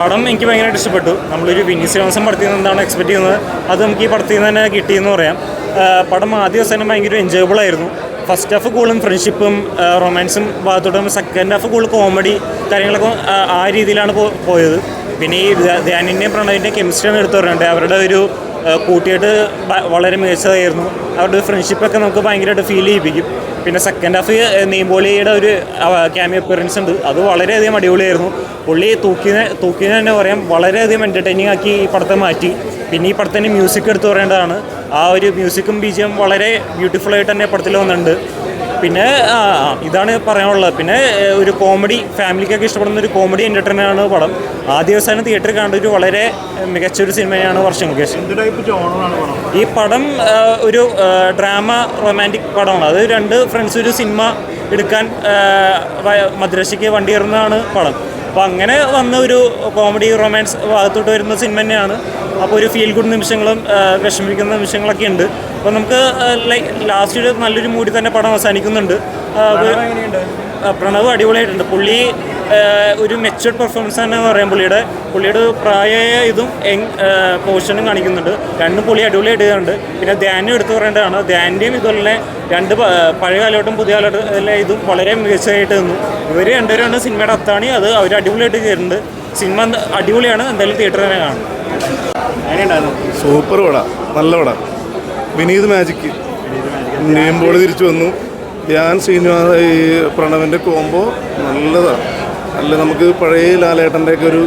പടം എനിക്ക് ഭയങ്കരമായിട്ട് ഇഷ്ടപ്പെട്ടു. നമ്മളൊരു വിനി ശ്രീവാസം പടത്തിൽ നിന്ന് എന്താണ് എക്സ്പെക്ട് ചെയ്യുന്നത്? അത് നമുക്ക് ഈ പടത്തിൽ നിന്ന് തന്നെ കിട്ടിയെന്ന് പറയാം. പടം ആദ്യ അവസാനം ഭയങ്കര എൻജോയബിൾ ആയിരുന്നു. ഫസ്റ്റ് ഹാഫ് കൂടുതലും ഫ്രണ്ട്ഷിപ്പും റൊമാൻസും ഭാഗത്തോട്ട് സെക്കൻഡ് ഹാഫ് കൂടുതൽ കോമഡി കാര്യങ്ങളൊക്കെ ആ, രീതിയിലാണ് പോയത്. പിന്നെ ഈ ധ്യാ- ധ്യാനിന്റെയും പ്രണവിന്റെയും കെമിസ്ട്രിയാണ് എടുത്തു പറയുന്നുണ്ട് അവരുടെ ഒരു കൂട്ടിയിട്ട് വളരെ മികച്ചതായിരുന്നു. അവരുടെ ഫ്രണ്ട്ഷിപ്പൊക്കെ നമുക്ക് ഭയങ്കരമായിട്ട് ഫീൽ ചെയ്യിപ്പിക്കും. പിന്നെ സെക്കൻഡ് ഹാഫ് നീമ്പോളിയുടെ ഒരു ക്യാമി അപ്പിയറൻസ് ഉണ്ട്. അത് വളരെയധികം അടിപൊളിയായിരുന്നു. പുള്ളി തൂക്കിനെ തൂക്കിനെ തന്നെ പറയാം വളരെയധികം എന്റർടൈനിങ് ആക്കി ഈ പടത്തെ മാറ്റി. പിന്നെ ഈ പടത്തിന്റെ മ്യൂസിക് എടുത്തു പറയേണ്ടതാണ്. ആ ഒരു മ്യൂസിക്കും ബീജിയും വളരെ ബ്യൂട്ടിഫുൾ ആയിട്ട് തന്നെ പടത്തിൽ വന്നിട്ടുണ്ട്. പിന്നെ ഇതാണ് പറയാനുള്ളത്. പിന്നെ ഒരു കോമഡി ഫാമിലിക്കൊക്കെ ഇഷ്ടപ്പെടുന്ന ഒരു കോമഡി എന്റർടൈനർ ആണ് പടം. ആദ്യ ദിവസം തിയേറ്ററിൽ കണ്ട ഒരു വളരെ മികച്ചൊരു സിനിമയാണ് ടൈപ്പ് ജോണറാണ് ഈ പടം ഒരു ഡ്രാമ റൊമാന്റിക് പടമാണ്. അത് രണ്ട് ഫ്രണ്ട്സ് ഒരു സിനിമ എടുക്കാൻ മദ്രസയ്ക്ക് വണ്ടി കയറുന്നതാണ് പടം. അപ്പോൾ അങ്ങനെ വന്ന ഒരു കോമഡി റൊമാൻസ് ഭാഗത്തോട്ട് വരുന്ന സിനിമ തന്നെയാണ്. അപ്പോൾ ഒരു ഫീൽ ഗുഡ് നിമിഷങ്ങളും വിഷമിക്കുന്ന നിമിഷങ്ങളൊക്കെ ഉണ്ട്. അപ്പോൾ നമുക്ക് ലൈക്ക് ലാസ്റ്റ് ഒരു നല്ലൊരു മൂടി തന്നെ പടം അവസാനിക്കുന്നുണ്ട്. പ്രണവ് അടിപൊളിയായിട്ടുണ്ട്. പുള്ളി ഒരു മെച്ചുവർഡ് പെർഫോമൻസ് തന്നെ എന്ന് പറയാം പുള്ളിയുടെ. പുള്ളിയുടെ പ്രായമായ ഇതും യങ് പോർഷനും കാണിക്കുന്നുണ്ട്. രണ്ടും പുള്ളി അടിപൊളിയായിട്ട് ചെയ്തിട്ടുണ്ട്. പിന്നെ ധ്യാനം എടുത്തു പറയേണ്ടതാണ്. ധ്യാന്റെയും ഇതുപോലെ രണ്ട് പഴയ കാലഘട്ടം പുതിയ കാലഘട്ടം ഇതും വളരെ മികച്ചതായിട്ട് നിന്നു. ഇവർ രണ്ടുപേരാണ് സിനിമയുടെ അത്താണി. അത് അവർ അടിപൊളിയായിട്ട് കയറുന്നുണ്ട് സിനിമ അടിപൊളിയാണ്. എന്തായാലും തിയേറ്ററിൽ തന്നെ കാണും. എങ്ങനെയുണ്ടായിരുന്നു? സൂപ്പർ പടം. നല്ല പടം. വിനീത് മാജിക്ക് നീമ്പോളി തിരിച്ചു വന്നു. ഞാൻ ശ്രീനിവാസ ഈ പ്രണവിന്റെ കോംബോ നല്ലതാണ് അല്ല നമുക്ക് പഴയ ലാലേട്ടന്റെയൊക്കെ ഒരു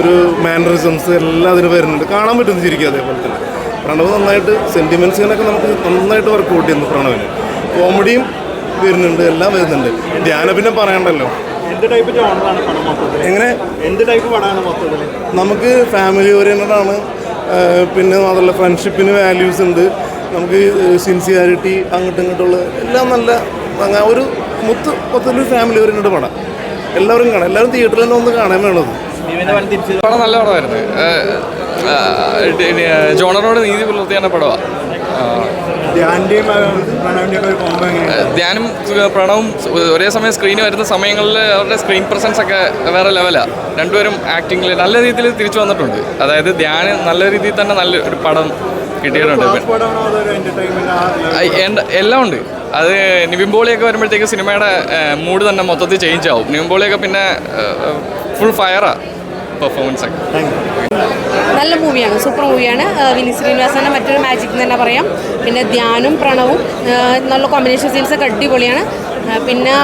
ഒരു മാനറിസംസ് എല്ലാം അതിന് വരുന്നുണ്ട്. കാണാൻ പറ്റുന്നു ശരിക്കും അതേപോലെ തന്നെ. പ്രണവ് നന്നായിട്ട് സെന്റിമെൻസിനൊക്കെ നമുക്ക് നന്നായിട്ട് വർക്കൗട്ട് ചെയ്യുന്നു പ്രണവിന്. കോമഡിയും വരുന്നുണ്ട് എല്ലാം വരുന്നുണ്ട്. ധ്യാന പിന്നെ പറയണ്ടല്ലോ. എങ്ങനെ? നമുക്ക് ഫാമിലി ഓറിയന്റഡ് ആണ്. പിന്നെ മാത്രമല്ല ഫ്രണ്ട്ഷിപ്പിന് വാല്യൂസ് ഉണ്ട്. നമുക്ക് സിൻസിയാരിറ്റി അങ്ങോട്ടും ഇങ്ങോട്ടുള്ള എല്ലാം നല്ല ഒരു മുത്ത് മൊത്തത്തിലൊരു ഫാമിലി ഓറിയന്റഡ് പടം. എല്ലാവരും കാണാം. എല്ലാവരും തിയേറ്ററിൽ തന്നെ ഒന്ന് കാണാൻ വേണത്. പടം നല്ല പടമായിരുന്നു. ജോണറോട് നീതി പുലർത്തിയാണ് പടമാണ് ധ്യാന്റെയും പ്രണവിന്റെ ഒക്കെ ഒരു കോമ്പോ എങ്ങനെയാണ് ധ്യാനും പ്രണവും ഒരേ സമയം സ്ക്രീനിൽ വരുന്ന സമയങ്ങളിൽ അവരുടെ സ്ക്രീൻ പ്രസൻസ് ഒക്കെ വേറെ ലെവലാണ് രണ്ടുപേരും ആക്ടിങ്ങിൽ നല്ല രീതിയിൽ തിരിച്ചു വന്നിട്ടുണ്ട്. അതായത് ധ്യാന് നല്ല രീതിയിൽ തന്നെ നല്ല ഒരു പടം കിട്ടിയിട്ടുണ്ട്. എല്ലാം ഉണ്ട്. അത് നിവിംബോളിയൊക്കെ വരുമ്പോഴത്തേക്ക് സിനിമയുടെ മൂഡ് തന്നെ മൊത്തത്തിൽ ചേഞ്ച് ആവും. നിവിംബോളിയൊക്കെ പിന്നെ ഫുൾ ഫയറാണ് പെർഫോമൻസ് ഒക്കെ. നല്ല മൂവിയാണ് സൂപ്പർ മൂവിയാണ്. വിനീത് ശ്രീനിവാസന്റെ മറ്റൊരു മാജിക് എന്ന് തന്നെ പറയാം. പിന്നെ ധ്യാനും പ്രണവും നല്ല കോമ്പിനേഷൻ സീൻസ് ഒക്കെ അടിപൊളിയാണ്. പിന്നെ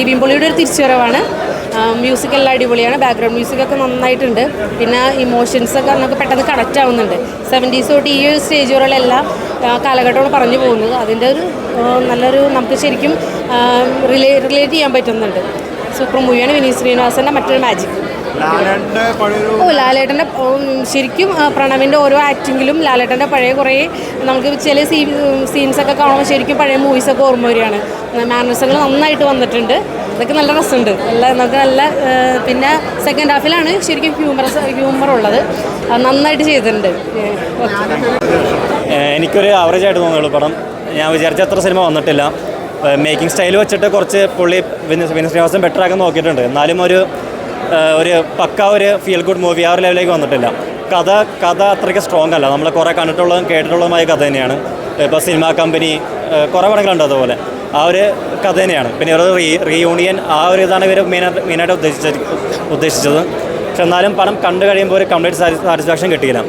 നിബിംപൊളിയുടെ ഒരു തിരിച്ചുവരവാണ്. മ്യൂസിക് എല്ലാം അടിപൊളിയാണ് ബാക്ക്ഗ്രൗണ്ട് മ്യൂസിക് ഒക്കെ നന്നായിട്ടുണ്ട്. പിന്നെ ഇമോഷൻസ് ഒക്കെ നമുക്ക് പെട്ടെന്ന് കണക്റ്റ് ആവുന്നുണ്ട്. സെവന്റീസ് തൊട്ട് ഈ ഒരു സ്റ്റേജ് വരെയെല്ലാം കാലഘട്ടമാണ് പറഞ്ഞു പോകുന്നത്. അതിന്റെ ഒരു നല്ലൊരു നമുക്ക് ശരിക്കും റിലേ റിലേറ്റ് ചെയ്യാൻ പറ്റുന്നുണ്ട്. സൂപ്പർ മൂവിയാണ് വിനീത് ശ്രീനിവാസന്റെ മറ്റൊരു മാജിക് ഓ ലാലേട്ടന്റെ ശരിക്കും പ്രണവിന്റെ ഓരോ ആക്ടിങ്ങിലും ലാലേട്ടന്റെ പഴയ കുറേ നമുക്ക് ചില സീ സീൻസൊക്കെ കാണുമ്പോൾ ശരിക്കും പഴയ മൂവീസൊക്കെ ഓർമ്മ വരികയാണ്. മാനസങ്ങൾ നന്നായിട്ട് വന്നിട്ടുണ്ട്. അതൊക്കെ നല്ല രസമുണ്ട്. നല്ല നമുക്ക് നല്ല പിന്നെ സെക്കൻഡ് ഹാഫിലാണ് ശരിക്കും ഹ്യൂമറസ് ഹ്യൂമർ ഉള്ളത്. അത് നന്നായിട്ട് ചെയ്തിട്ടുണ്ട്. എനിക്കൊരു ആവറേജ് ആയിട്ട് തോന്നുള്ളൂ പടം. ഞാൻ വിചാരിച്ച അത്ര സിനിമ വന്നിട്ടില്ല. മേക്കിംഗ് സ്റ്റൈൽ വെച്ചിട്ട് കുറച്ച് പുള്ളി വിനീത് വിനീത് ശ്രീനിവാസൻ ബെറ്റർ ആക്കാൻ നോക്കിയിട്ടുണ്ട്. എന്നാലും ഒരു ഒരു പക്ക ഒരു ഫീൽ ഗുഡ് മൂവി ആ ഒരു ലെവലിലേക്ക് വന്നിട്ടില്ല. കഥ കഥ അത്രയ്ക്ക് സ്ട്രോങ് അല്ല. നമ്മൾ കുറേ കണ്ടിട്ടുള്ളതും കേട്ടിട്ടുള്ളതുമായ കഥ തന്നെയാണ്. ഇപ്പോൾ സിനിമാ കമ്പനി കുറേ പടങ്ങളുണ്ട് അതുപോലെ. ആ ഒരു കഥ തന്നെയാണ്. പിന്നെ ഒരു റീ റീയൂണിയൻ ആ ഒരു ഇതാണ് ഇവർ മെയിനായിട്ട് മെയിനായിട്ട് ഉദ്ദേശിച്ചത് ഉദ്ദേശിച്ചത്. പക്ഷെ എന്നാലും പണം കണ്ടു കഴിയുമ്പോൾ ഒരു കംപ്ലീറ്റ് സാറ്റിസ്ഫാക്ഷൻ കിട്ടിയില്ല.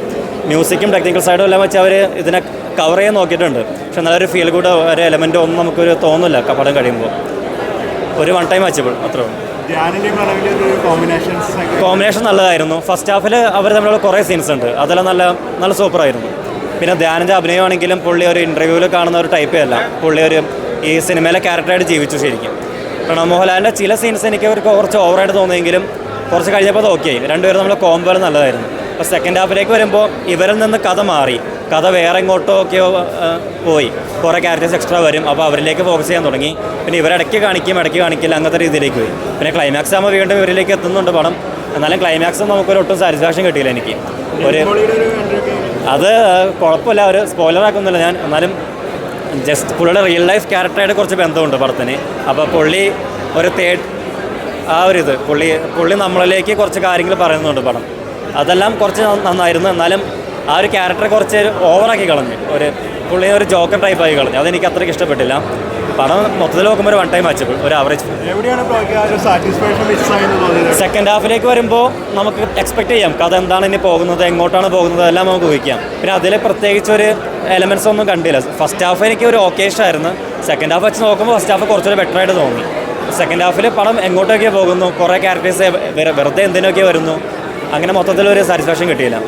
മ്യൂസിക്കും ടെക്നിക്കൽ സൈഡും എല്ലാം വെച്ച് അവർ ഇതിനെ കവർ ചെയ്യാൻ നോക്കിയിട്ടുണ്ട്. പക്ഷെ നല്ലൊരു ഫീൽ ഗുഡ് ഒരു എലമെന്റോ ഒന്നും നമുക്കൊരു തോന്നില്ല പടം കഴിയുമ്പോൾ ഒരു വൺ ടൈം വാച്ചബിൾ അത്രേ ഉള്ളൂ. കോമ്പിനേഷൻ നല്ലതായിരുന്നു. ഫസ്റ്റ് ഹാഫിൽ അവർ തമ്മിലുള്ള കുറേ സീൻസ് ഉണ്ട്. അതെല്ലാം നല്ല നല്ല സൂപ്പറായിരുന്നു പിന്നെ ധ്യാനിന്റെ അഭിനയമാണെങ്കിലും പുള്ളി ഒരു ഇന്റർവ്യൂവിൽ കാണുന്ന ഒരു ടൈപ്പേ അല്ല. പുള്ളി ഒരു ഈ സിനിമയിലെ ക്യാരക്ടറായിട്ട് ജീവിച്ചു ശരിക്കും. പ്രണവ് മോഹൻലാലിന്റെ ചില സീൻസ് എനിക്ക് അവർക്ക് കുറച്ച് ഓവറായിട്ട് തോന്നിയെങ്കിലും കുറച്ച് കഴിഞ്ഞപ്പോൾ അത് ഓക്കെ ആയി. രണ്ടുപേരും നമ്മൾ കോമ്പോ നല്ലതായിരുന്നു. അപ്പോൾ സെക്കൻഡ് ഹാഫിലേക്ക് വരുമ്പോൾ ഇവരിൽ നിന്ന് കഥ മാറി. കഥ വേറെ എങ്ങോട്ടോ ഒക്കെയോ പോയി. കുറേ ക്യാരക്ടേഴ്സ് എക്സ്ട്രാ വരും. അപ്പോൾ അവരിലേക്ക് ഫോക്കസ് ചെയ്യാൻ തുടങ്ങി. പിന്നെ ഇവരിടയ്ക്ക് കാണിക്കും ഇടയ്ക്ക് കാണിക്കില്ല അങ്ങനത്തെ രീതിയിലേക്ക് പോയി. പിന്നെ ക്ലൈമാക്സ് ആകുമ്പോൾ വീണ്ടും ഇവരിലേക്ക് എത്തുന്നുണ്ട് പടം. എന്നാലും ക്ലൈമാക്സ് നമുക്കൊരു ഒട്ടും സാറ്റിസ്ഫാക്ഷൻ കിട്ടിയില്ല എനിക്ക്. ഒരു അത് കുഴപ്പമില്ല. ഒരു സ്പോയിലർ ആക്കുന്നില്ല ഞാൻ. എന്നാലും ജസ്റ്റ് പുള്ളിയുടെ റിയൽ ലൈഫ് ക്യാരക്ടറായിട്ട് കുറച്ച് ബന്ധമുണ്ട് പടത്തിന്. അപ്പോൾ പുള്ളി ഒരു തേർഡ് ആ ഒരു ഇത്. പുള്ളി പുള്ളി നമ്മളിലേക്ക് കുറച്ച് കാര്യങ്ങൾ പറയുന്നുണ്ട് പടം. അതെല്ലാം കുറച്ച് നന്ന- നന്നായിരുന്നു. എന്നാലും ആ ഒരു ക്യാരക്ടറെ കുറച്ച് ഓവറാക്കി കളഞ്ഞു. ഒരു പുള്ളി ഒരു ജോക്കർ ടൈപ്പ് ആയി കളഞ്ഞു. അതെനിക്ക് അത്രയ്ക്ക് ഇഷ്ടപ്പെട്ടില്ല. പടം മൊത്തത്തിൽ നോക്കുമ്പോൾ ഒരു വൺ ടൈം വാച്ചബിൾ ഒരു ആവറേജ് സെക്കൻഡ് ഹാഫിലേക്ക് വരുമ്പോൾ നമുക്ക് എക്സ്പെക്ട് ചെയ്യാം. കഥ എന്താണ് ഇനി പോകുന്നത് എങ്ങോട്ടാണ് പോകുന്നത് എല്ലാം നമുക്ക് ഊഹിക്കാം. പിന്നെ അതിൽ പ്രത്യേകിച്ച് ഒരു എലമെൻസ് ഒന്നും കണ്ടില്ല. ഫസ്റ്റ് ഹാഫ് എനിക്ക് ഒരു ഓക്കേഷൻ ആയിരുന്നു. സെക്കൻഡ് ഹാഫ് വെച്ച് നോക്കുമ്പോൾ ഫസ്റ്റ് ഹാഫ് കുറച്ചൊരു ബെറ്റർ ആയിട്ട് തോന്നി. സെക്കൻഡ് ഹാഫിൽ പടം എങ്ങോട്ടൊക്കെ പോകുന്നു? കുറേ ക്യാരക്ടേഴ്സ് വെറുതെ എന്തിനൊക്കെ വരുന്നു? അങ്ങനെ മൊത്തത്തിൽ ഒരു സാറ്റിസ്ഫാക്ഷൻ കിട്ടിയില്ല.